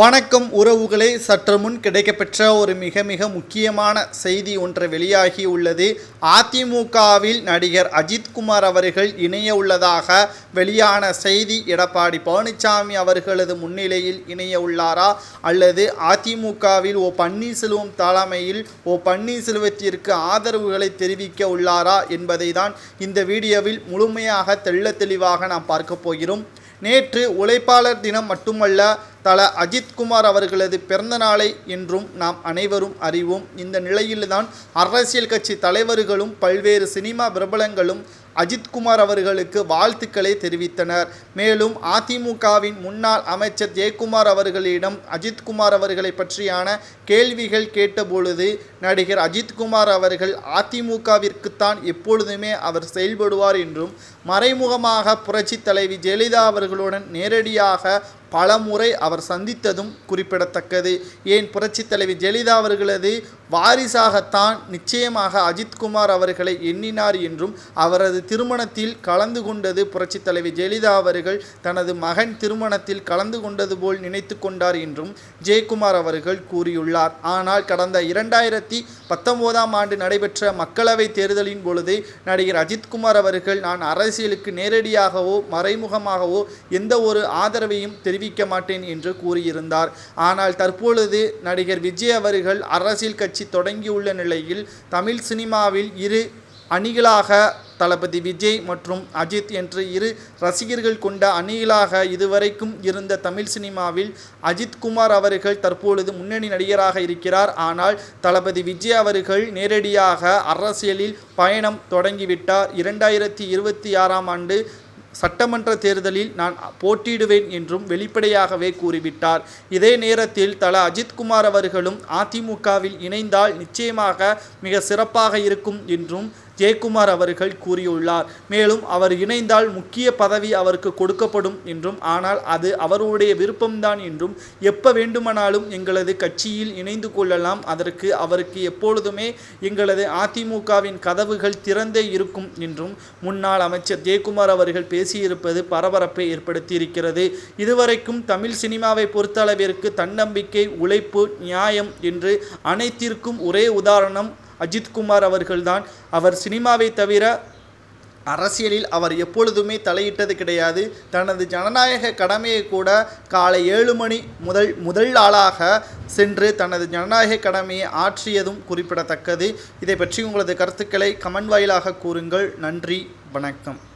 வணக்கம் உறவுகளே. சற்று முன் கிடைக்கப்பெற்ற ஒரு மிக மிக முக்கியமான செய்தி ஒன்று வெளியாகி உள்ளது. அதிமுகவில் நடிகர் அஜித்குமார் அவர்கள் இணைய உள்ளதாக வெளியான செய்தி. எடப்பாடி பழனிசாமி அவர்களது முன்னிலையில் இணைய உள்ளாரா? அல்லது அதிமுகவில் ஓ பன்னீர்செல்வம் தலைமையில் ஓ பன்னீர்செல்வத்திற்கு ஆதரவுகளை தெரிவிக்க உள்ளாரா என்பதை தான் இந்த வீடியோவில் முழுமையாக தெள்ள தெளிவாக நாம் பார்க்க போகிறோம். நேற்று உழைப்பாளர் தினம் மட்டுமல்ல தல அஜித்குமார் அவர்களது பிறந்த நாளை என்றும் நாம் அனைவரும் அறிவோம். இந்த நிலையில்தான் அரசியல் கட்சி தலைவர்களும் பல்வேறு சினிமா பிரபலங்களும் அஜித்குமார் அவர்களுக்கு வாழ்த்துக்களை தெரிவித்தனர். மேலும் அதிமுகவின் முன்னாள் அமைச்சர் ஜெயக்குமார் அவர்களிடம் அஜித்குமார் அவர்களை பற்றியான கேள்விகள் கேட்டபொழுது நடிகர் அஜித்குமார் அவர்கள் அதிமுகவிற்குத்தான் எப்பொழுதுமே அவர் செயல்படுவார் என்றும் மறைமுகமாக புரட்சி தலைவி ஜெயலலிதா அவர்களுடன் நேரடியாக பலமுறை அவர் சந்தித்ததும் குறிப்பிடத்தக்கது. ஏன் புரட்சி தலைவி ஜெயலலிதா அவர்களது வாரிசாகத்தான் நிச்சயமாக அஜித்குமார் அவர்களை எண்ணினார் என்றும் அவரது திருமணத்தில் கலந்து கொண்டது புரட்சி தலைவி ஜெயலலிதா அவர்கள் தனது மகன் திருமணத்தில் கலந்து கொண்டது போல் நினைத்து கொண்டார் என்றும் ஜெயக்குமார் அவர்கள் கூறியுள்ளார். ஆனால் கடந்த இரண்டாயிரத்தி பத்தொன்பதாம் ஆண்டு நடைபெற்ற மக்களவை தேர்தலின் பொழுது நடிகர் அஜித்குமார் அவர்கள் நான் அரசியலுக்கு நேரடியாகவோ மறைமுகமாகவோ எந்த ஒரு ஆதரவையும் தெரிவிக்க மாட்டேன் என்று கூறியிருந்தார். ஆனால் தற்பொழுது நடிகர் விஜய் அவர்கள் அரசியல் கட்சி தொடங்கியுள்ள நிலையில் தமிழ் சினிமாவில் இரு அணிகளாக தளபதி விஜய் மற்றும் அஜித் என்று இரு ரசிகர்கள் கொண்ட அணிகளாக இதுவரைக்கும் இருந்த தமிழ் சினிமாவில் அஜித் குமார் அவர்கள் தற்பொழுது முன்னணி நடிகராக இருக்கிறார். ஆனால் தளபதி விஜய் அவர்கள் நேரடியாக அரசியலில் பயணம் தொடங்கிவிட்டார். இரண்டாயிரத்தி இருபத்தி ஆறாம் ஆண்டு சட்டமன்ற தேர்தலில் நான் போட்டியிடுவேன் என்றும் வெளிப்படையாகவே கூறிவிட்டார். இதே நேரத்தில் தல அஜித்குமார் அவர்களும் அதிமுகவில் இணைந்தால் நிச்சயமாக மிக சிறப்பாக இருக்கும் என்றும் ஜெயக்குமார் அவர்கள் கூறியுள்ளார். மேலும் அவர் இணைந்தால் முக்கிய பதவி அவருக்கு கொடுக்கப்படும் என்றும் ஆனால் அது அவருடைய விருப்பம்தான் என்றும் எப்ப வேண்டுமானாலும் எங்களது கட்சியில் இணைந்து கொள்ளலாம். அதற்கு அவருக்கு எப்பொழுதுமே எங்களது அதிமுகவின் கதவுகள் திறந்தே இருக்கும் என்றும் முன்னாள் அமைச்சர் ஜெயக்குமார் அவர்கள் பேசியிருப்பது பரபரப்பை ஏற்படுத்தியிருக்கிறது. இதுவரைக்கும் தமிழ் சினிமாவை பொறுத்தளவிற்கு தன்னம்பிக்கை உழைப்பு நியாயம் என்று அனைத்திற்கும் ஒரே உதாரணம் அஜித்குமார் அவர்கள்தான். அவர் சினிமாவை தவிர அரசியலில் அவர் எப்பொழுதுமே தலையிட்டது கிடையாது. தனது ஜனநாயக கடமையை கூட காலை ஏழு மணி முதல் முதல் ஆளாக சென்று தனது ஜனநாயக கடமையை ஆற்றியதும் குறிப்பிடத்தக்கது. இதை பற்றி உங்களது கருத்துக்களை கமெண்ட் வாயிலாக கூறுங்கள். நன்றி. வணக்கம்.